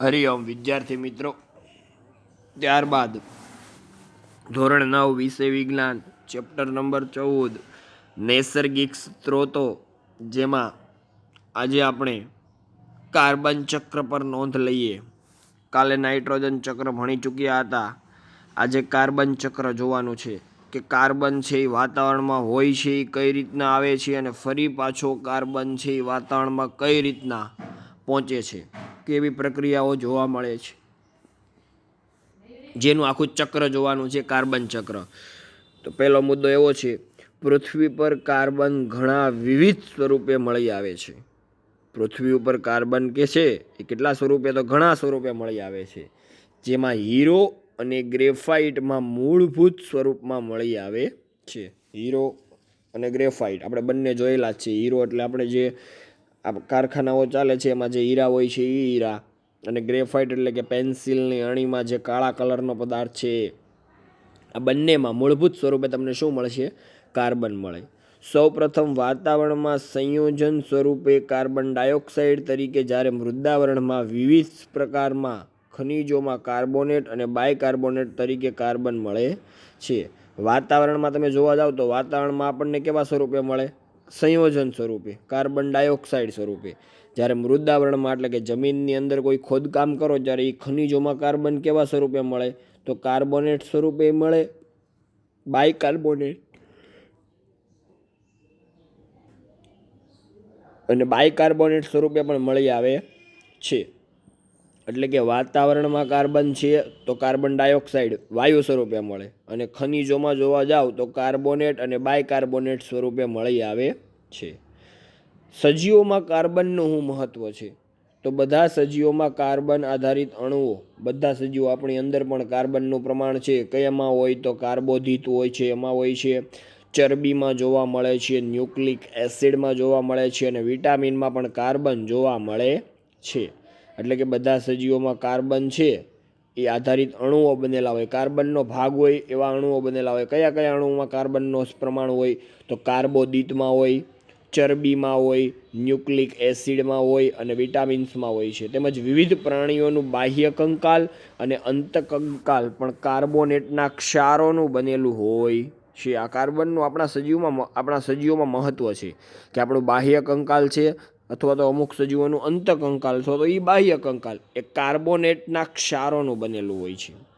હરિઓમ વિદ્યાર્થી મિત્રો. ત્યારબાદ ધોરણ નવ, વિષય વિજ્ઞાન, ચેપ્ટર નંબર ચૌદ, નૈસર્ગિક સ્ત્રોતો, જેમાં આજે આપણે કાર્બન ચક્ર પર નોંધ લઈએ. કાલે નાઇટ્રોજન ચક્ર ભણી ચૂક્યા હતા. આજે કાર્બન ચક્ર જોવાનું છે કે કાર્બન છે એ વાતાવરણમાં હોય છે એ કઈ રીતના આવે છે અને ફરી પાછો કાર્બન છે એ વાતાવરણમાં કઈ રીતના પહોંચે છે. કેવી પ્રક્રિયાઓ જોવા મળે છે? જેનું આખું ચક્ર જોવાનું છે કાર્બન ચક્ર. તો પહેલો મુદ્દો એવો છે, પૃથ્વી પર કાર્બન ઘણા વિવિધ સ્વરૂપે મળી આવે છે. પૃથ્વી ઉપર કાર્બન કે છે, એ કેટલા સ્વરૂપે તો ઘણા સ્વરૂપે મળી આવે છે. જેમાં હીરો અને ગ્રેફાઇટમાં મૂળભૂત સ્વરૂપમાં મળી આવે છે. હીરો અને ગ્રેફાઇટ, આપણે બંને જોયેલા જ છે. હીરો એટલે આપણે જે આ કારખાનાઓ ચાલે છે, એમાં જે હીરા હોય છે એ હીરા. અને ગ્રેફાઇટ એટલે કે પેન્સિલની અણીમાં જે કાળા કલરનો પદાર્થ છે, આ બંનેમાં મૂળભૂત સ્વરૂપે તમને શું મળશે? કાર્બન મળે. સૌપ્રથમ વાતાવરણમાં સંયોજન સ્વરૂપે કાર્બન ડાયોક્સાઇડ તરીકે જ્યારે મૃદાવરણમાં વિવિધ પ્રકારમાં ખનિજોમાં કાર્બોનેટ અને બાયકાર્બોનેટ તરીકે કાર્બન મળે છે. વાતાવરણમાં તમે જોવા જાવ તો વાતાવરણમાં આપણને કેવા સ્વરૂપે મળે? સંયોજન સ્વરૂપે, કાર્બન ડાયોક્સાઇડ સ્વરૂપે. જ્યારે મૃદાવરણમાં એટલે કે જમીનની અંદર કોઈ ખોદકામ કરો, ત્યારે એ ખનિજોમાં કાર્બન કેવા સ્વરૂપે મળે? તો કાર્બોનેટ સ્વરૂપે મળે, બાયકાર્બોનેટ. અને બાયકાર્બોનેટ સ્વરૂપે પણ મળી આવે છે. એટલે કે વાતાવરણમાં કાર્બન છે તો કાર્બન ડાયોક્સાઇડ વાયુ સ્વરૂપે મળે. અને ખનિજોમાં જોવા જાવ તો કાર્બોનેટ અને બાયકાર્બોનેટ સ્વરૂપે મળી આવે છે. સજીવોમાં કાર્બનનું શું મહત્ત્વ છે? તો બધા સજીવોમાં કાર્બન આધારિત અણુઓ, બધા સજીવો આપણી અંદર પણ કાર્બનનું પ્રમાણ છે. કયામાં હોય તો કાર્બોધિત હોય છે, એમાં હોય છે. ચરબીમાં જોવા મળે છે, ન્યુક્લિક એસિડમાં જોવા મળે છે અને વિટામિનમાં પણ કાર્બન જોવા મળે છે. એટલે કે બધા સજીવોમાં કાર્બન છે, એ આધારિત અણુઓ બનેલા હોય. કાર્બનનો ભાગ હોય, એવા અણુઓ બનેલા હોય. કયા કયા અણુઓમાં કાર્બનનો પ્રમાણ હોય? તો કાર્બોદિતમાં હોય, ચરબીમાં હોય, ન્યુક્લિક એસિડમાં હોય અને વિટામિન્સમાં હોય છે. તેમજ વિવિધ પ્રાણીઓનું બાહ્ય કંકાલ અને અંત કંકાલ પણ કાર્બોનેટના ક્ષારોનું બનેલું હોય છે. આ કાર્બનનું આપણા સજીવમાં આપણા સજીવોમાં મહત્ત્વ છે કે આપણું બાહ્ય કંકાલ છે અથવા તો અમુક સજીવોનું અંતકંકાલ અથવા તો એ બાહ્ય કંકાલ, એ કાર્બોનેટના ક્ષારોનું બનેલું હોય છે.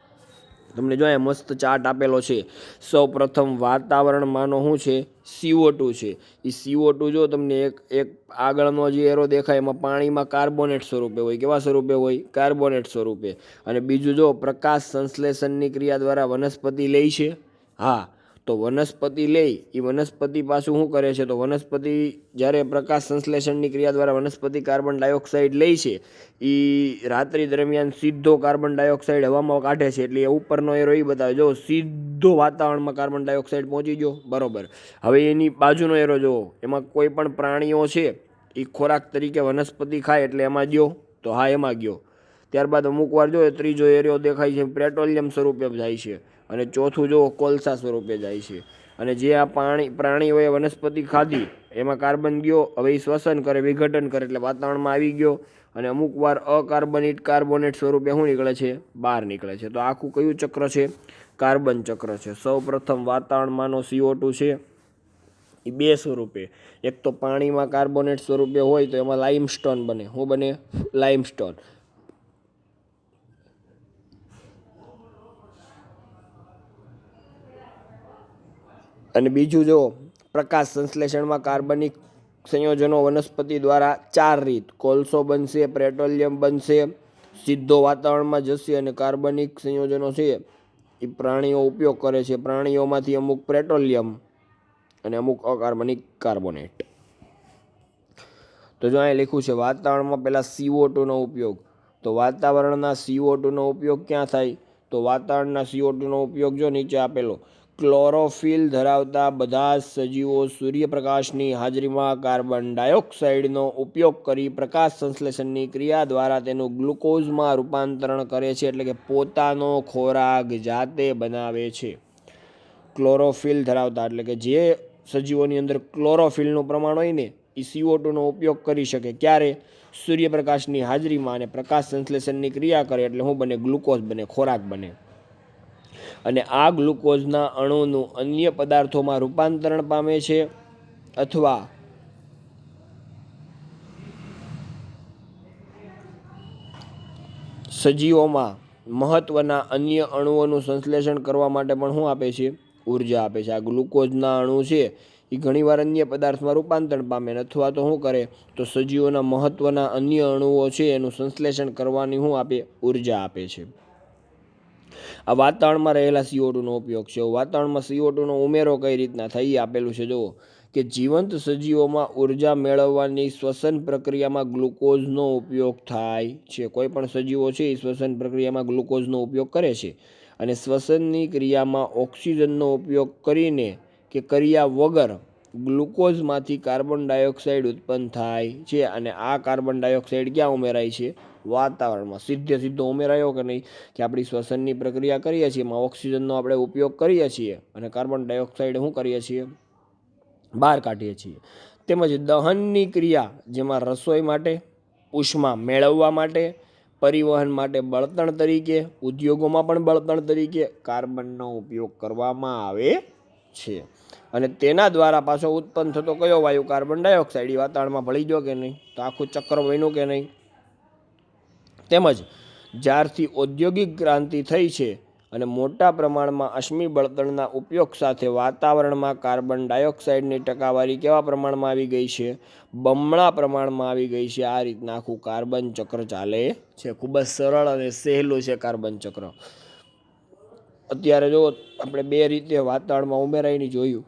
તમને જો અહીંયા મસ્ત ચાર્ટ આપેલો છે સૌ પ્રથમ વાતાવરણમાંનો શું છે? સીઓ ટુ છે. એ સીઓ ટુ જો તમને એક એક આગળનો જે એરો દેખાય, એમાં પાણીમાં કાર્બોનેટ સ્વરૂપે હોય. કેવા સ્વરૂપે હોય? કાર્બોનેટ સ્વરૂપે. અને બીજું જો પ્રકાશ સંશ્લેષણની ક્રિયા દ્વારા વનસ્પતિ લે છે? હા. તો વનસ્પતિ લે એ વનસ્પતિ પાછું શું કરે છે? તો વનસ્પતિ જ્યારે પ્રકાશ સંશ્લેષણની ક્રિયા દ્વારા વનસ્પતિ કાર્બન ડાયોક્સાઇડ લે છે એ રાત્રિ દરમિયાન સીધો કાર્બન ડાયોક્સાઇડ હવામાં કાઢે છે. એટલે એ ઉપરનો એરો એ બતાવે. જો સીધો વાતાવરણમાં કાર્બન ડાયોક્સાઇડ પહોંચી ગયો, બરોબર. હવે એની બાજુનો એરો જુઓ એમાં કોઈ પણ પ્રાણીઓ છે એ ખોરાક તરીકે વનસ્પતિ ખાય એટલે એમાં ગયો. તો હા, એમાં ગયો. ત્યારબાદ અમુક વાર જો ત્રીજો એરિયો દેખાય છે, પેટ્રોલિયમ સ્વરૂપે જાય છે અને ચોથું જો કોલસા સ્વરૂપે જાય છે. અને જે આ પાણી, પ્રાણીઓએ વનસ્પતિ ખાધી, એમાં કાર્બન ગયો, હવે શ્વસન કરે, વિઘટન કરે, એટલે વાતાવરણમાં આવી ગયો અને અમુક વાર અકાર્બનિક કાર્બોનેટ સ્વરૂપે શું નીકળે છે, બહાર નીકળે છે. તો આખું કયું ચક્ર છે? કાર્બન ચક્ર છે. સૌ પ્રથમ વાતાવરણમાંનો સીઓ ટુ છે. એ બે સ્વરૂપે. એક તો પાણીમાં કાર્બોનેટ સ્વરૂપે હોય તો એમાં લાઇમસ્ટોન બને. શું બને? લાઇમસ્ટોન અને બીજું જો, પ્રકાશ સંશ્લેષણમાં કાર્બનિક સંયોજનો વનસ્પતિ દ્વારા ચાર રીત. કોલસો બનશે, પેટ્રોલિયમ બનશે, સીધો વાતાવરણમાં જશે અને કાર્બનિક સંયોજનો છે, એ પ્રાણીઓ ઉપયોગ કરે છે. પ્રાણીઓમાંથી અમુક પેટ્રોલિયમ અને અમુક અકાર્બનિક કાર્બોનેટ. તો જો અહીં લખ્યું છે, વાતાવરણમાં પહેલાં સીઓ ટુનો ઉપયોગ. તો વાતાવરણના સીઓ ટુનો ઉપયોગ ક્યાં થાય? તો વાતાવરણના સીઓ ટુનો ઉપયોગ જો નીચે આપેલો ક્લોરોફિલ ધરાવતા બધા જ સજીવો સૂર્યપ્રકાશની હાજરીમાં કાર્બન ડાયોક્સાઇડનો ઉપયોગ કરી પ્રકાશ સંશ્લેષણની ક્રિયા દ્વારા તેનું ગ્લુકોઝમાં રૂપાંતરણ કરે છે એટલે કે પોતાનો ખોરાક જાતે બનાવે છે. ક્લોરોફિલ ધરાવતા એટલે કે જે સજીવોની અંદર ક્લોરોફિલનું પ્રમાણ હોય ને એ સીઓ ટુનો ઉપયોગ કરી શકે. ક્યારે? સૂર્યપ્રકાશની હાજરીમાં અને પ્રકાશ સંશ્લેષણની ક્રિયા કરે એટલે શું બને ગ્લુકોઝ બને, ખોરાક બને. અને આ ગ્લુકોઝના અણુનું અન્ય પદાર્થોમાં રૂપાંતરણ પામે છે અથવા સજીવોમાં મહત્ત્વના અન્ય અણુઓનું સંશ્લેષણ કરવા માટે પણ શું આપે છે? ઊર્જા આપે છે. આ ગ્લુકોઝના અણુ છે, એ ઘણીવાર અન્ય પદાર્થમાં રૂપાંતરણ પામે અથવા તો શું કરે? તો સજીવોના મહત્ત્વના અન્ય અણુઓ છે, એનું સંશ્લેષણ કરવાની શું આપે? ઊર્જા આપે છે. આ વાતાવરણમાં રહેલા સીઓ ટુનો ઉપયોગ છે. વાતાવરણમાં સીઓ ટુનો ઉમેરો કઈ રીતના થઈ આપેલું છે? જુઓ, કે જીવંત સજીવોમાં ઊર્જા મેળવવાની શ્વસન પ્રક્રિયામાં ગ્લુકોઝનો ઉપયોગ થાય છે. કોઈ પણ સજીવો છે એ શ્વસન પ્રક્રિયામાં ગ્લુકોઝનો ઉપયોગ કરે છે અને શ્વસનની ક્રિયામાં ઓક્સિજનનો ઉપયોગ કરીને કે કર્યા વગર ગ્લુકોઝમાંથી કાર્બન ડાયોક્સાઇડ ઉત્પન્ન થાય છે અને આ કાર્બન ડાયોક્સાઇડ ક્યાં ઉમેરાય છે? વાતાવરણમાં સીધે સીધો ઉમેરાયો કે નહીં કે આપણી શ્વસનની પ્રક્રિયા કરીએ છીએ, એમાં ઓક્સિજનનો આપણે ઉપયોગ કરીએ છીએ અને કાર્બન ડાયોક્સાઇડ શું કરીએ છીએ? બહાર કાઢીએ છીએ. તેમજ દહનની ક્રિયા જેમાં રસોઈ માટે, ઉષ્મા મેળવવા માટે, પરિવહન માટે બળતણ તરીકે, ઉદ્યોગોમાં પણ બળતણ તરીકે કાર્બનનો ઉપયોગ કરવામાં આવે છે. અને તેના દ્વારા પાછો ઉત્પન્ન થતો કયો વાયુ? Carbon dioxide. વાતાવરણમાં ભળી ગયો કે નહીં? તો આખું ચક્ર બન્યું કે નહીં? તેમજ જ્યારથી ઔદ્યોગિક ક્રાંતિ થઈ છે અને મોટા પ્રમાણમાં અશ્મિ બળતણના ઉપયોગ સાથે વાતાવરણમાં કાર્બન ડાયોક્સાઇડની ટકાવારી કેવા પ્રમાણમાં આવી ગઈ છે? બમણા પ્રમાણમાં આવી ગઈ છે. આ રીતના આખું કાર્બન ચક્ર ચાલે છે. ખૂબ જ સરળ અને સહેલું છે કાર્બન ચક્ર. અત્યારે જો આપણે બે રીતે વાતાવરણમાં ઉમેરાઈને જોયું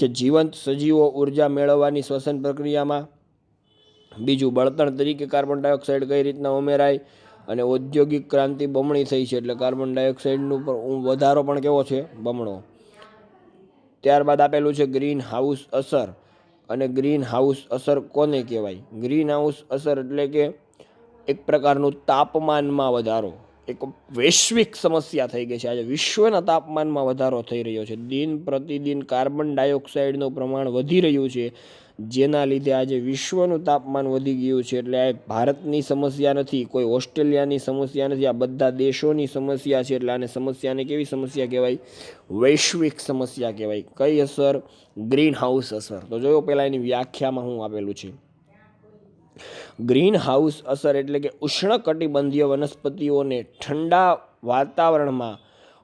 કે જીવંત સજીવો ઊર્જા મેળવવાની શ્વસન પ્રક્રિયામાં બીજું બળતણ તરીકે કાર્બન ડાયોક્સાઇડ કઈ રીતના ઉમેરાય અને ઔદ્યોગિક ક્રાંતિ બમણી થઈ છે એટલે કાર્બન ડાયોક્સાઇડનું પણ વધારો પણ કેવો છે? બમણો. ત્યારબાદ આપેલું છે ગ્રીન હાઉસ અસર. અને ગ્રીન હાઉસ અસર કોને કહેવાય? ગ્રીન હાઉસ અસર એટલે કે એક પ્રકારનું તાપમાનમાં વધારો. એક વૈશ્વિક સમસ્યા થઈ ગઈ છે. આજે વિશ્વના તાપમાનમાં વધારો થઈ રહ્યો છે. દિન પ્રતિદિન કાર્બન ડાયોક્સાઇડનું પ્રમાણ વધી રહ્યું છે. જેના લીધે આજે વિશ્વનું તાપમાન વધી ગયું છે. એટલે આ ભારતની સમસ્યા નથી, કોઈ ઓસ્ટ્રેલિયાની સમસ્યા નથી, આ બધા દેશોની સમસ્યા છે. એટલે આને સમસ્યાને કેવી સમસ્યા કહેવાય? વૈશ્વિક સમસ્યા કહેવાય. કઈ અસર? ગ્રીન હાઉસ અસર. તો જોયો પહેલાં એની વ્યાખ્યામાં હું આપેલું છે. ગ્રીન હાઉસ અસર એટલે કે ઉષ્ણકટિબંધીય વનસ્પતિઓને ઠંડા વાતાવરણમાં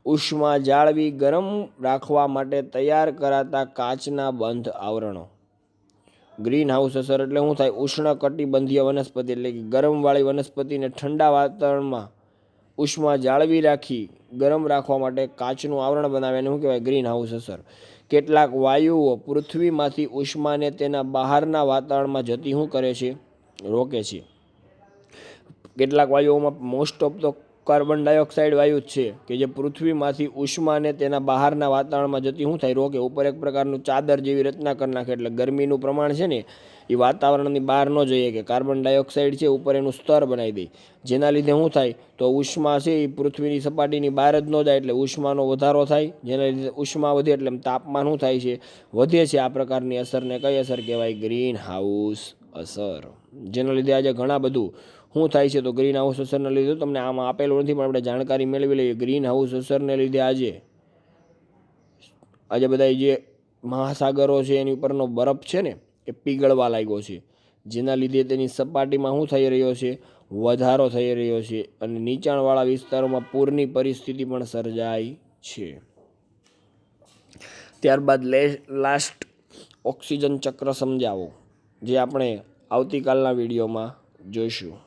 ઉષ્મા જાળવી ગરમ રાખવા માટે તૈયાર કરાતા કાચના બંધ આવરણો. ગ્રીન હાઉસ અસર એટલે શું થાય? ઉષ્ણકટિબંધીય વનસ્પતિ એટલે કે ગરમવાળી વનસ્પતિને ઠંડા વાતાવરણમાં ઉષ્મા જાળવી રાખી ગરમ રાખવા માટે કાચનું આવરણ બનાવે. એને શું કહેવાય? ગ્રીન હાઉસ અસર. કેટલાક વાયુઓ પૃથ્વીમાંથી ઉષ્માને તેના બહારના વાતાવરણમાં જતી શું કરે છે? રોકે છે. કેટલાક વાયુઓમાં most of the carbon dioxide વાયુ જ છે, કે જે પૃથ્વીમાંથી ઉષ્માને તેના બહારના વાતાવરણમાં જતી શું થાય, રોકે. ઉપર એક પ્રકારનું ચાદર જેવી રચના કરી નાખે, એટલે ગરમીનું પ્રમાણ છે ને, એ વાતાવરણની બહાર ન જઈએ કે કાર્બન ડાયોક્સાઇડ છે, ઉપર એનું સ્તર બનાવી દે જેના લીધે શું થાય, તો ઉષ્મા છે એ પૃથ્વીની સપાટીની બહાર જ ન જાય, એટલે ઉષ્માનો વધારો થાય. જેના લીધે ઉષ્મા વધે, એટલે તાપમાન શું થાય છે, વધે છે, આ પ્રકારની અસરને કઈ અસર કહેવાય? ગ્રીન હાઉસ અસર. જેના લીધે આજે ઘણા બધું શું થાય છે તો ગ્રીન હાઉસ અસરના લીધે તમને આમાં આપેલું નથી, પણ આપણે જાણકારી મેળવી લઈએ. ગ્રીન હાઉસ અસરને લીધે આજે આજે બધા જે મહાસાગરો છે, એની ઉપરનો બરફ છે ને, એ પીગળવા લાગ્યો છે. જેના લીધે તેની સપાટીમાં શું થઈ રહ્યો છે? વધારો થઈ રહ્યો છે અને નીચાણવાળા વિસ્તારોમાં પૂરની પરિસ્થિતિ પણ સર્જાય છે. ત્યારબાદ લે લાસ્ટ ઓક્સિજન ચક્ર સમજાવો. જે આપણે આવતીકાલના વિડીયોમાં જોઈશું.